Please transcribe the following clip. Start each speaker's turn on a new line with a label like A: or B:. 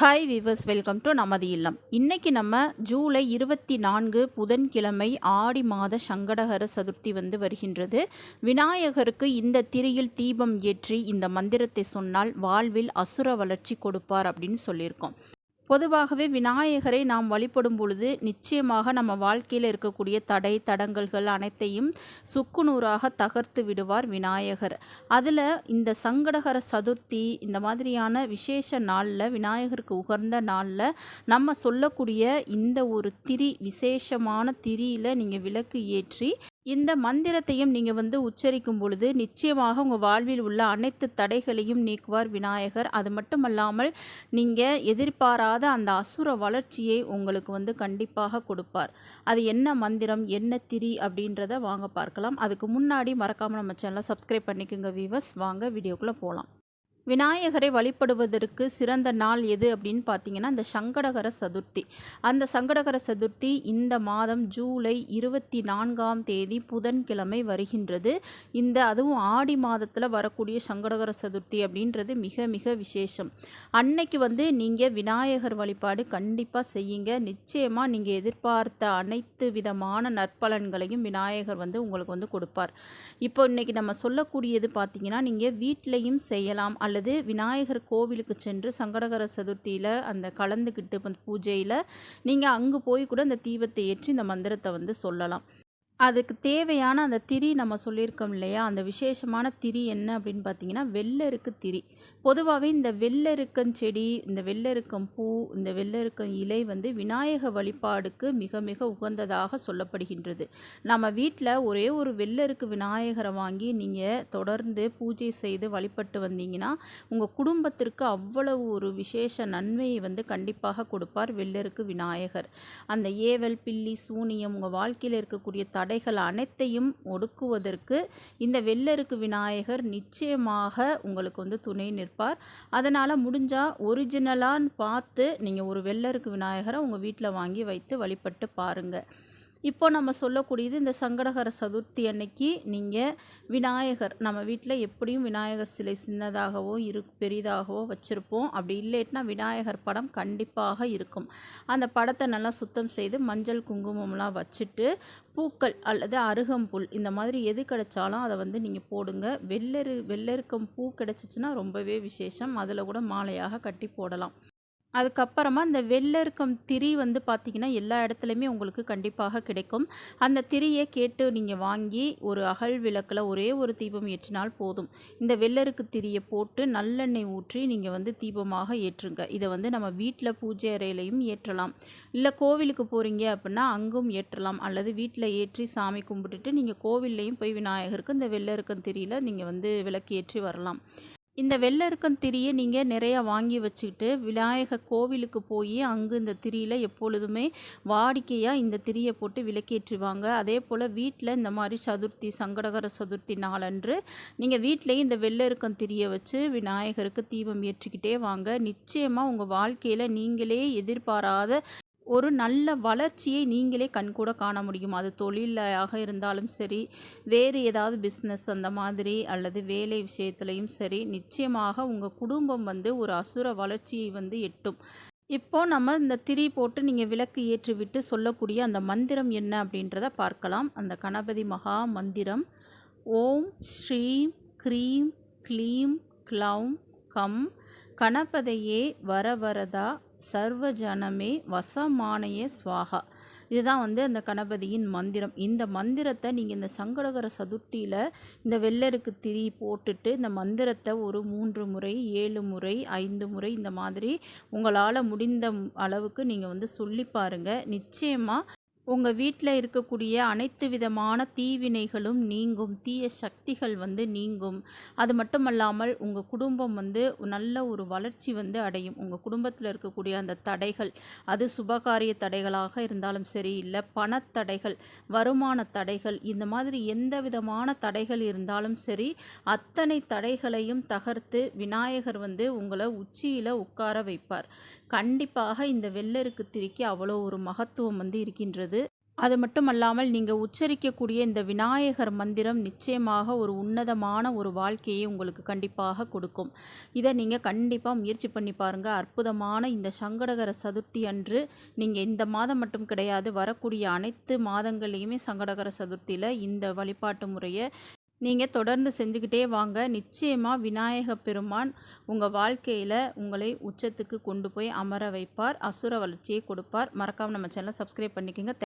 A: Hi viewers welcome to நமது இல்லம் இன்றைக்கி நம்ம ஜூலை இருபத்தி நான்கு புதன்கிழமை ஆடி மாத சங்கடகர சதுர்த்தி வந்து வருகின்றது. விநாயகருக்கு இந்த திரியில் தீபம் ஏற்றி இந்த மந்திரத்தை சொன்னால் வாழ்வில் அசுர வளர்ச்சி கொடுப்பார் அப்படின்னு சொல்லியிருக்கோம். பொதுவாகவே விநாயகரை நாம் வழிபடும் பொழுது நிச்சயமாக நம்ம வாழ்க்கையில் இருக்கக்கூடிய தடை தடங்கல்கள் அனைத்தையும் சுக்குநூறாக தகர்த்து விடுவார் விநாயகர். அதில் இந்த சங்கடகர சதுர்த்தி இந்த மாதிரியான விசேஷ நாளில் விநாயகருக்கு உகர்ந்த நாளில் நம்ம சொல்லக்கூடிய இந்த ஒரு திரி விசேஷமான திரியில் நீங்கள் விளக்கு ஏற்றி இந்த மந்திரத்தையும் நீங்கள் வந்து உச்சரிக்கும் பொழுது நிச்சயமாக உங்கள் வாழ்வில் உள்ள அனைத்து தடைகளையும் நீக்குவார் விநாயகர். அது மட்டுமல்லாமல் நீங்கள் எதிர்பாராத அந்த அசுர வளர்ச்சியை உங்களுக்கு வந்து கண்டிப்பாக கொடுப்பார். அது என்ன மந்திரம் என்ன திரி அப்படின்றத வாங்க பார்க்கலாம். அதுக்கு முன்னாடி மறக்காமல் நம்ம சேனலை சப்ஸ்கிரைப் பண்ணிக்கோங்க வீவர்ஸ் வாங்க வீடியோக்குள்ளே போகலாம் விநாயகரை வழிபடுவதற்கு சிறந்த நாள் எது அப்படின்னு பார்த்தீங்கன்னா இந்த சங்கடகர சதுர்த்தி. அந்த சங்கடகர சதுர்த்தி இந்த மாதம் ஜூலை இருபத்தி நான்காம் தேதி புதன்கிழமை வருகின்றது. இந்த அதுவும் ஆடி மாதத்தில் வரக்கூடிய சங்கடகர சதுர்த்தி அப்படின்றது மிக மிக விசேஷம். அன்னைக்கு வந்து நீங்கள் விநாயகர் வழிபாடு கண்டிப்பாக செய்யுங்க. நிச்சயமாக நீங்கள் எதிர்பார்த்த அனைத்து விதமான நற்பலன்களையும் விநாயகர் வந்து உங்களுக்கு வந்து கொடுப்பார். இப்போ இன்னைக்கு நம்ம சொல்லக்கூடியது பார்த்தீங்கன்னா நீங்கள் வீட்டிலையும் செய்யலாம் அல்லது அல்லது விநாயகர் கோவிலுக்கு சென்று சங்கடகர சதுர்த்தியில் அந்த கலந்துக்கிட்டு பூஜையில் நீங்கள் அங்கே போய் கூட அந்த தீபத்தை ஏற்றி இந்த மந்திரத்தை வந்து சொல்லலாம். அதுக்கு தேவையான அந்த திரி நம்ம சொல்லியிருக்கோம் இல்லையா? அந்த விசேஷமான திரி என்ன அப்படின்னு பார்த்தீங்கன்னா வெள்ளருக்கு திரி. பொதுவாகவே இந்த வெள்ளருக்கம் செடி இந்த வெள்ளருக்கம் பூ இந்த வெள்ளருக்கம் இலை வந்து விநாயக வழிபாடுக்கு மிக மிக உகந்ததாக சொல்லப்படுகின்றது. நம்ம வீட்டில் ஒரே ஒரு வெள்ளருக்கு விநாயகரை வாங்கி நீங்கள் தொடர்ந்து பூஜை செய்து வழிபட்டு வந்தீங்கன்னா உங்கள் குடும்பத்திற்கு அவ்வளவு ஒரு விசேஷ நன்மையை வந்து கண்டிப்பாக கொடுப்பார் வெள்ளருக்கு விநாயகர். அந்த ஏவல் பில்லி சூனியம் உங்கள் வாழ்க்கையில் இருக்கக்கூடிய தடைகள் அனைத்தையும் ஒடுக்குவதற்கு இந்த வெள்ளருக்கு விநாயகர் நிச்சயமாக உங்களுக்கு வந்து துணை நிற்பார். அதனால் முடிஞ்சால் ஒரிஜினலான்னு பார்த்து நீங்கள் ஒரு வெள்ளருக்கு விநாயகரை உங்கள் வீட்டில் வாங்கி வைத்து வழிபட்டு பாருங்கள் இப்போ நம்ம சொல்லக்கூடியது இந்த சங்கடகர சதுர்த்தி அன்னைக்கு நீங்கள் விநாயகர். நம்ம வீட்டில் எப்படியும் விநாயகர் சிலை சின்னதாகவோ இரு பெரிதாகவோ வச்சுருப்போம். அப்படி இல்லைன்னா விநாயகர் படம் கண்டிப்பாக இருக்கும். அந்த படத்தை நல்லா சுத்தம் செய்து மஞ்சள் குங்குமம்லாம் வச்சுட்டு பூக்கள் அல்லது அருகம்புல் இந்த மாதிரி எது கிடைச்சாலும் அதை வந்து நீங்கள் போடுங்க. வெள்ளரு வெள்ளருக்கம் பூ கிடச்சிச்சின்னா ரொம்பவே விசேஷம். அதில் கூட மாலையாக கட்டி போடலாம். அதுக்கப்புறமா இந்த வெள்ளருக்கம் திரி வந்து பார்த்திங்கன்னா எல்லா இடத்துலையுமே உங்களுக்கு கண்டிப்பாக கிடைக்கும். அந்த திரியை கேட்டு நீங்கள் வாங்கி ஒரு அகல் விளக்கில் ஒரே ஒரு தீபம் ஏற்றினால் போதும். இந்த வெள்ளருக்கு திரியை போட்டு நல்லெண்ணெய் ஊற்றி நீங்கள் வந்து தீபமாக ஏற்றுங்க. இதை வந்து நம்ம வீட்டில் பூஜை அறையிலையும் ஏற்றலாம். இல்லை கோவிலுக்கு போகிறீங்க அப்படின்னா அங்கும் ஏற்றலாம். அல்லது வீட்டில் ஏற்றி சாமி கும்பிட்டுட்டு நீங்கள் கோவில்லையும் போய் விநாயகருக்கு இந்த வெள்ளருக்கம் திரியில் நீங்கள் வந்து விளக்கு ஏற்றி வரலாம். இந்த வெள்ளருக்கம் திரியை நீங்கள் நிறையா வாங்கி வச்சுக்கிட்டு விநாயகர் கோவிலுக்கு போய் அங்கு இந்த திரியில் எப்பொழுதுமே வாடிக்கையாக இந்த திரியை போட்டு விளக்கேற்றுவாங்க. அதே போல் வீட்டில் இந்த மாதிரி சதுர்த்தி சங்கடகர சதுர்த்தி நாளன்று நீங்கள் வீட்டிலேயே இந்த வெள்ளருக்கம் திரியை வச்சு விநாயகருக்கு தீபம் ஏற்றிக்கிட்டே வாங்க. நிச்சயமாக உங்கள் வாழ்க்கையில் நீங்களே எதிர்பாராத ஒரு நல்ல வளர்ச்சியை நீங்களே கண்கூட காண முடியும். அது தொழிலாக இருந்தாலும் சரி வேறு ஏதாவது பிஸ்னஸ் அந்த மாதிரி அல்லது வேலை விஷயத்துலையும் சரி நிச்சயமாக உங்கள் குடும்பம் வந்து ஒரு அசுர வளர்ச்சியை வந்து எட்டும். இப்போ நம்ம இந்த திரி போட்டு நீங்கள் விளக்கு ஏற்றிவிட்டு சொல்லக்கூடிய அந்த மந்திரம் என்ன அப்படின்றத பார்க்கலாம். அந்த கணபதி மகா மந்திரம் ஓம் ஸ்ரீம் க்ரீம் க்ளீம் க்ளௌம் கம் கணபதையே வரவரதா சர்வஜனமே வசமானய ஸ்வாகா இதுதான் வந்து அந்த கணபதியின் மந்திரம். இந்த மந்திரத்தை நீங்கள் இந்த சங்கடகர சதுர்த்தியில் இந்த வெள்ளருக்கு திரி போட்டுட்டு இந்த மந்திரத்தை ஒரு மூன்று முறை ஏழு முறை ஐந்து முறை இந்த மாதிரி உங்களால் முடிந்த அளவுக்கு நீங்கள் வந்து சொல்லி பாருங்கள் நிச்சயமாக உங்கள் வீட்டில் இருக்கக்கூடிய அனைத்து விதமான தீவினைகளும் நீங்கும். தீய சக்திகள் வந்து நீங்கும். அது மட்டுமல்லாமல் உங்கள் குடும்பம் வந்து நல்ல ஒரு வளர்ச்சி வந்து அடையும். உங்கள் குடும்பத்தில் இருக்கக்கூடிய அந்த தடைகள் அது சுபகாரிய தடைகளாக இருந்தாலும் சரி இல்லை பணத்தடைகள் வருமான தடைகள் இந்த மாதிரி எந்த விதமான தடைகள் இருந்தாலும் சரி அத்தனை தடைகளையும் தகர்த்து விநாயகர் வந்து உங்களை உச்சியில் உட்கார வைப்பார். கண்டிப்பாக இந்த வெள்ளருக்கு திரிக்கு அவ்வளோ ஒரு மகத்துவம் வந்து இருக்கின்றது. அது மட்டுமல்லாமல் நீங்கள் உச்சரிக்கக்கூடிய இந்த விநாயகர் மந்திரம் நிச்சயமாக ஒரு உன்னதமான ஒரு வாழ்க்கையை உங்களுக்கு கண்டிப்பாக கொடுக்கும். இதை நீங்கள் கண்டிப்பாக முயற்சி பண்ணி பாருங்கள் அற்புதமான இந்த சங்கடகர சதுர்த்தி அன்று நீங்கள் இந்த மாதம் மட்டும் கிடையாது வரக்கூடிய அனைத்து மாதங்கள்லேயுமே சங்கடகர சதுர்த்தியில் இந்த வழிபாட்டு முறையை நீங்கள் தொடர்ந்து செஞ்சுக்கிட்டே வாங்க. நிச்சயமாக விநாயக பெருமான் உங்கள் வாழ்க்கையில் உங்களை உச்சத்துக்கு கொண்டு போய் அமர வைப்பார். அசுர வளர்ச்சியை கொடுப்பார். மறக்காமல் நம்ம சேனலை சப்ஸ்கிரைப் பண்ணிக்கோங்க.